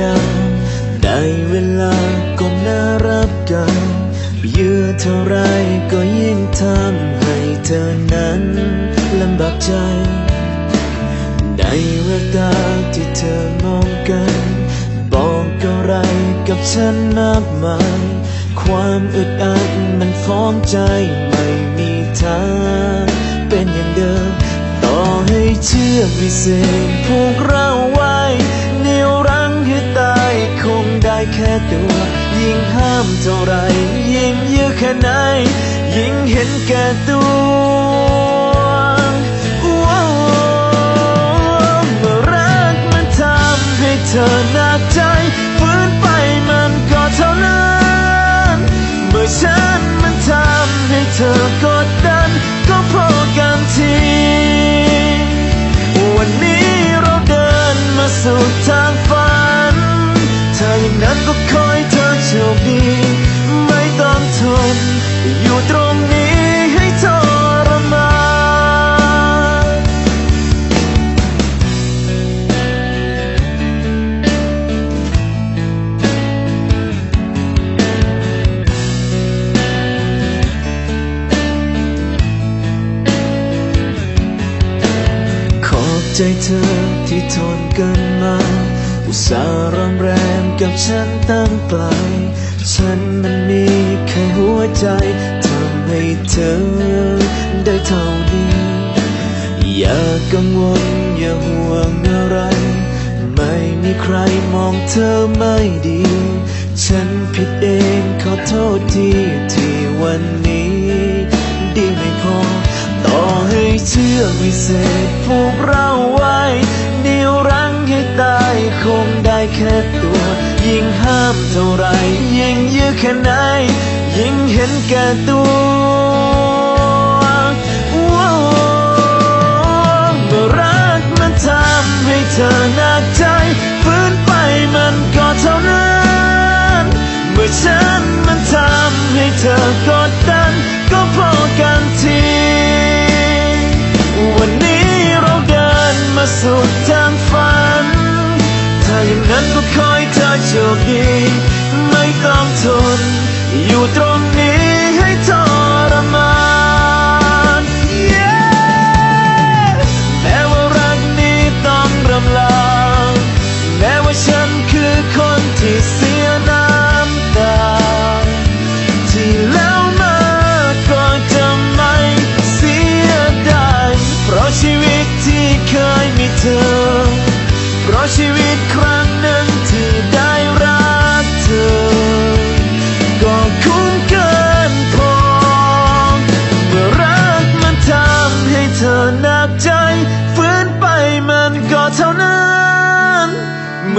ยัง ได้เวลาก็น่ารับกันเยือเท่าไรก็ยิ่งทำให้เธอนั้นลำบากใจ ในแววตาที่เธอมองกัน บอกอะไรกับฉันมากมาย ความอึดอัดมันฟ้องใจไม่มีทางเป็นอย่างเดิม ต่อให้เชื่อสิ่งพวกเราไว้ ตัว ยิ่งห้ามเท่าไร ยิ่งยื้อแค่ไหน ยิ่งเห็นแก่ตัวว้ ก็คอยเธอโชคดีไม่ต้องทนอยู่ตรงนี้ให้ทรมานขอบใจเธอที่ทนกันมา อุตส่าห์รำแรมกับฉันตั้งไกลฉันมันมีแค่หัวใจทำให้เธอได้เท่านี้อย่ากังวลอย่าห่วงอะไร ไม่มีใครมองเธอไม่ดี ฉันผิดเองขอโทษทีที่วันนี้ ดีไม่พอ ต่อให้เชื่อวิเศษผูกเราไว้นิ้ว แค่ตัว ยิ่งห้ามเท่าไร ยิ่งยื้อแค่ไหน ยิ่งเห็นแก่ตัวว้าวเมื่อรักมันทำให้เธอหนักใจฝืนไปมันก็เท่านั้นเมื่อฉันมันทำให้เธอกดดัน ก็พอกันที วันนี้เราเดินมาสู่ทาง นั้นก็คอยเธอโชคดี ไม่ต้องทน อยู่ตรงนี้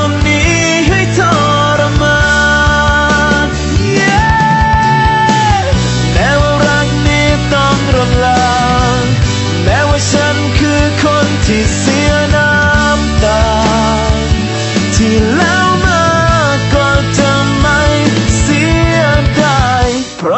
ง